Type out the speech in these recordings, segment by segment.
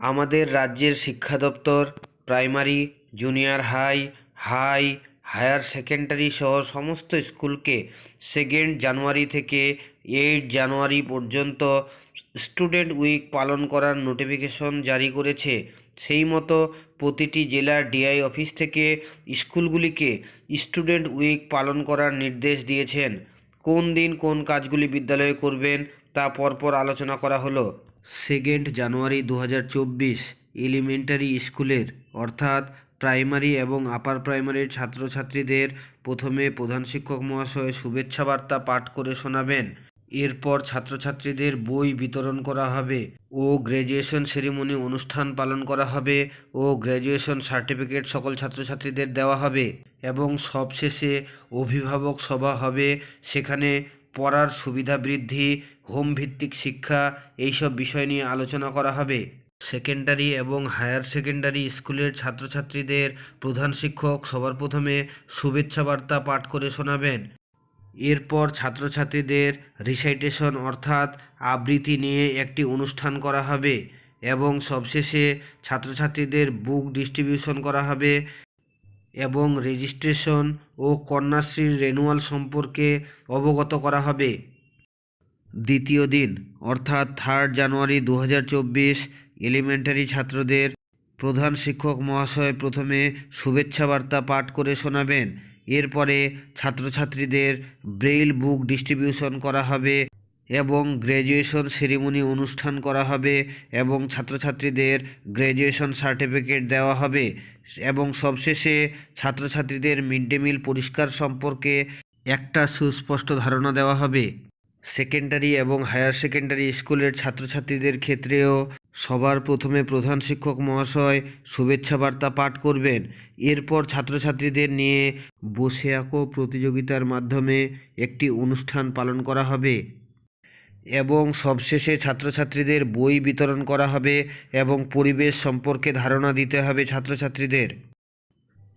আমাদের রাজ্যের শিক্ষা দপ্তর, primary, junior high high, higher secondary সহ সমস্ত স্কুলকে সেকেন্ড জানুয়ারি থেকে এইট জানুয়ারি পর্যন্ত স্টুডেন্ট উইক পালন করার নোটিফিকেশন জারি করেছে। সেই মতো প্রতিটি জেলার ডিআই অফিস থেকে স্কুলগুলিকে স্টুডেন্ট উইক পালন করার নির্দেশ দিয়েছেন। কোন দিন কোন কাজগুলি বিদ্যালয়ে করবেন তা পরপর আলোচনা করা হলো। সেকেন্ড জানুয়ারি দু হাজার চব্বিশ এলিমেন্টারি স্কুলের, অর্থাৎ প্রাইমারি এবং আপার প্রাইমারির ছাত্রছাত্রীদের প্রথমে প্রধান শিক্ষক মহাশয় শুভেচ্ছা বার্তা পাঠ করে শোনাবেন। এরপর ছাত্রছাত্রীদের বই বিতরণ করা হবে ও গ্র্যাজুয়েশন সেরিমনি অনুষ্ঠান পালন করা হবে ও গ্র্যাজুয়েশন সার্টিফিকেট সকল ছাত্রছাত্রীদের দেওয়া হবে এবং সবশেষে অভিভাবক সভা হবে। সেখানে পড়ার সুবিধা বৃদ্ধি হোম ভিত্তিক শিক্ষা, এইসব বিষয় নিয়ে আলোচনা করা হবে। সেকেন্ডারি এবং হায়ার সেকেন্ডারি স্কুলের ছাত্রছাত্রীদের প্রধান শিক্ষক সবার প্রথমে শুভেচ্ছা বার্তা পাঠ করে শোনাবেন। এরপর ছাত্রছাত্রীদের রিসাইটেশন অর্থাৎ আবৃত্তি নিয়ে একটি অনুষ্ঠান করা হবে এবং সবশেষে ছাত্রছাত্রীদের বুক ডিস্ট্রিবিউশন করা হবে এবং রেজিস্ট্রেশন ও কন্যাশ্রীর রেনুয়াল সম্পর্কে অবগত করা হবে। দ্বিতীয় দিন, অর্থাৎ থার্ড জানুয়ারি দু হাজার চব্বিশ এলিমেন্টারি ছাত্রদের প্রধান শিক্ষক মহাশয় প্রথমে শুভেচ্ছা বার্তা পাঠ করে শোনাবেন। এরপরে ছাত্রছাত্রীদের ব্রেইল বুক ডিস্ট্রিবিউশন করা হবে এবং গ্র্যাজুয়েশন সেরিমনি অনুষ্ঠান করা হবে এবং ছাত্রছাত্রীদের গ্র্যাজুয়েশন সার্টিফিকেট দেওয়া হবে এবং সবশেষে ছাত্রছাত্রীদের মিড ডে মিল পরিষ্কার সম্পর্কে একটা সুস্পষ্ট ধারণা দেওয়া হবে। সেকেন্ডারি এবং হায়ার সেকেন্ডারি স্কুলের ছাত্রছাত্রীদের ক্ষেত্রেও সবার প্রথমে প্রধান শিক্ষক মহাশয় শুভেচ্ছা বার্তা পাঠ করবেন। এরপর ছাত্রছাত্রীদের নিয়ে বসে আঁকো প্রতিযোগিতার মাধ্যমে একটি অনুষ্ঠান পালন করা হবে এবং সবশেষে ছাত্রছাত্রীদের বই বিতরণ করা হবে এবং পরিবেশ সম্পর্কে ধারণা দিতে হবে ছাত্রছাত্রীদের।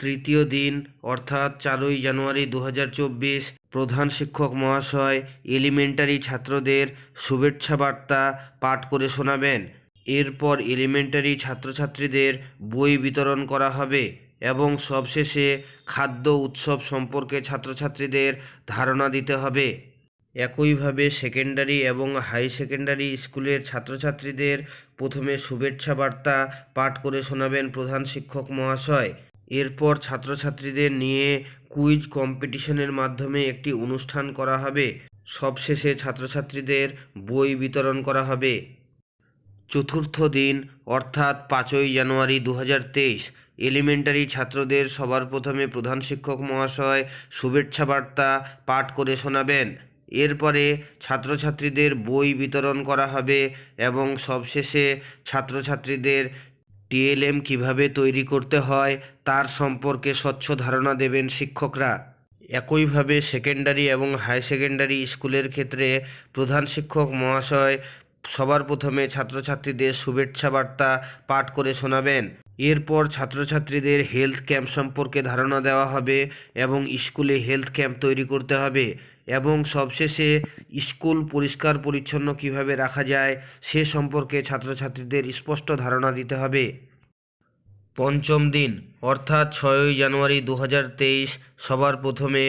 তৃতীয় দিন, অর্থাৎ চারই জানুয়ারি দু হাজার চব্বিশ, প্রধান শিক্ষক মহাশয়, এলিমেন্টারি ছাত্রদের শুভেচ্ছা বার্তা পাঠ করে শোনাবেন। এরপর এলিমেন্টারি ছাত্রছাত্রীদের বই বিতরণ করা হবে এবং সবশেষে খাদ্য উৎসব সম্পর্কে ছাত্রছাত্রীদের ধারণা দিতে হবে। একইভাবে সেকেন্ডারি এবং হাই সেকেন্ডারি স্কুলের ছাত্রছাত্রীদের প্রথমে শুভেচ্ছা বার্তা পাঠ করে শোনাবেন প্রধান শিক্ষক মহাশয়। এরপর ছাত্রছাত্রীদের নিয়ে কুইজ কম্পিটিশনের মাধ্যমে একটি অনুষ্ঠান করা হবে। সবশেষে ছাত্রছাত্রীদের বই বিতরণ করা হবে। চতুর্থ দিন, অর্থাৎ পাঁচই জানুয়ারি দু হাজার তেইশ, এলিমেন্টারি ছাত্রদের সবার প্রথমে প্রধান শিক্ষক মহাশয় শুভেচ্ছা বার্তা পাঠ করে শোনাবেন। এরপরে ছাত্রছাত্রীদের বই বিতরণ করা হবে এবং সবশেষে ছাত্রছাত্রীদের টিএলএম কীভাবে তৈরি করতে হয়, তার সম্পর্কে স্বচ্ছ ধারণা দেবেন শিক্ষকরা। একইভাবে সেকেন্ডারি এবং হাই সেকেন্ডারি স্কুলের ক্ষেত্রে প্রধান শিক্ষক মহাশয় সবার প্রথমে ছাত্রছাত্রীদের শুভেচ্ছা বার্তা পাঠ করে শোনাবেন। এরপর ছাত্রছাত্রীদের হেলথ ক্যাম্প সম্পর্কে ধারণা দেওয়া হবে এবং স্কুলে হেলথ ক্যাম্প তৈরি করতে হবে এবং সবশেষে স্কুল পরিষ্কার পরিচ্ছন্ন কীভাবে রাখা যায় সে সম্পর্কে ছাত্রছাত্রীদের স্পষ্ট ধারণা দিতে হবে। পঞ্চম দিন, অর্থাৎ ছয়ই জানুয়ারি দু হাজার তেইশ, সবার প্রথমে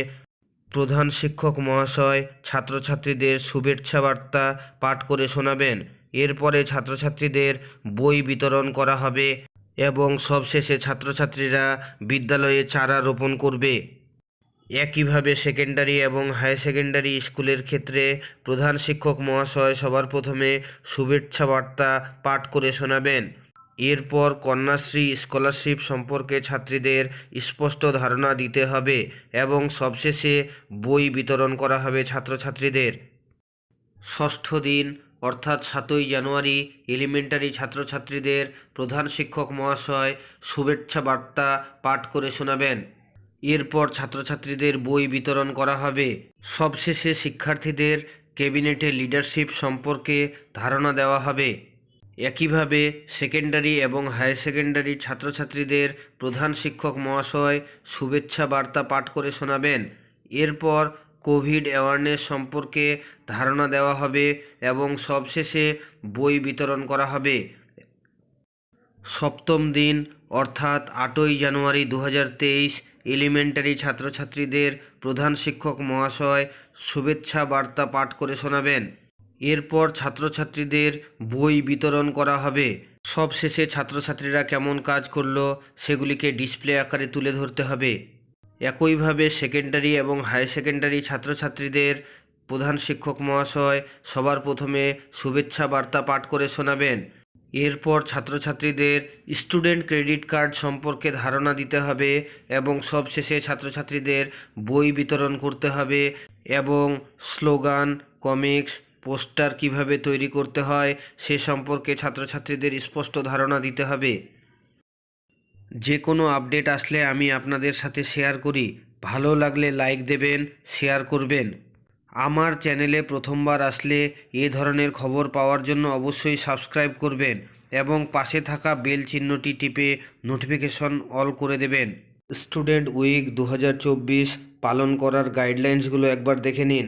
প্রধান শিক্ষক মহাশয় ছাত্রছাত্রীদের শুভেচ্ছা বার্তা পাঠ করে শোনাবেন। এরপরে ছাত্রছাত্রীদের বই বিতরণ করা হবে। এবং সবশেষে ছাত্রছাত্রীরা বিদ্যালয়ে চারা রোপণ করবে। একইভাবে সেকেন্ডারি এবং হায়ার সেকেন্ডারি স্কুলের ক্ষেত্রে প্রধান শিক্ষক মহাশয় সবার প্রথমে শুভেচ্ছা বার্তা পাঠ করে শোনাবেন। এরপর কন্যাশ্রী স্কলারশিপ সম্পর্কে ছাত্রীদের স্পষ্ট ধারণা দিতে হবে এবং সবশেষে বই বিতরণ করা হবে ছাত্রছাত্রীদের। ষষ্ঠ দিন অর্থাৎ সাতই জানুয়ারি এলিমেন্টারি ছাত্রছাত্রীদের প্রধান শিক্ষক মহাশয় শুভেচ্ছা বার্তা পাঠ করে শোনাবেন। এরপর ছাত্রছাত্রীদের বই বিতরণ করা হবে। সবশেষে শিক্ষার্থীদের ক্যাবিনেটে লিডারশিপ সম্পর্কে ধারণা দেওয়া হবে। একইভাবে সেকেন্ডারি এবং হায়ার সেকেন্ডারি ছাত্রছাত্রীদের প্রধান শিক্ষক মহাশয় শুভেচ্ছা বার্তা পাঠ করে শোনাবেন। এরপর কোভিড অ্যাওয়ারনেস সম্পর্কে ধারণা দেওয়া হবে এবং সবশেষে বই বিতরণ করা হবে। সপ্তম দিন, অর্থাৎ আটই জানুয়ারি দু হাজার তেইশ এলিমেন্টারি ছাত্রছাত্রীদের প্রধান শিক্ষক মহাশয় শুভেচ্ছা বার্তা পাঠ করে শোনাবেন। এরপর ছাত্রছাত্রীদের বই বিতরণ করা হবে। সবশেষে ছাত্রছাত্রীরা কেমন কাজ করল সেগুলিকে ডিসপ্লে আকারে তুলে ধরতে হবে। একইভাবে সেকেন্ডারি এবং হায়ার সেকেন্ডারি ছাত্রছাত্রীদের প্রধান শিক্ষক মহাশয় সবার প্রথমে শুভেচ্ছা বার্তা পাঠ করে শোনাবেন। এরপর ছাত্রছাত্রীদের স্টুডেন্ট ক্রেডিট কার্ড সম্পর্কে ধারণা দিতে হবে এবং সবশেষে ছাত্রছাত্রীদের বই বিতরণ করতে হবে এবং স্লোগান, কমিক্স, পোস্টার কীভাবে তৈরি করতে হয় সে সম্পর্কে ছাত্রছাত্রীদের স্পষ্ট ধারণা দিতে হবে। যে কোনো আপডেট আসলে আমি আপনাদের সাথে শেয়ার করি। ভালো লাগলে লাইক দেবেন শেয়ার করবেন। আমার চ্যানেলে প্রথমবার আসলে এ ধরনের খবর পাওয়ার জন্য অবশ্যই সাবস্ক্রাইব করবেন এবং পাশে থাকা বেল চিহ্নটি টিপে নোটিফিকেশন অল করে দেবেন। স্টুডেন্ট উইক দু হাজার চব্বিশ পালন করার গাইডলাইন্সগুলো একবার দেখে নিন।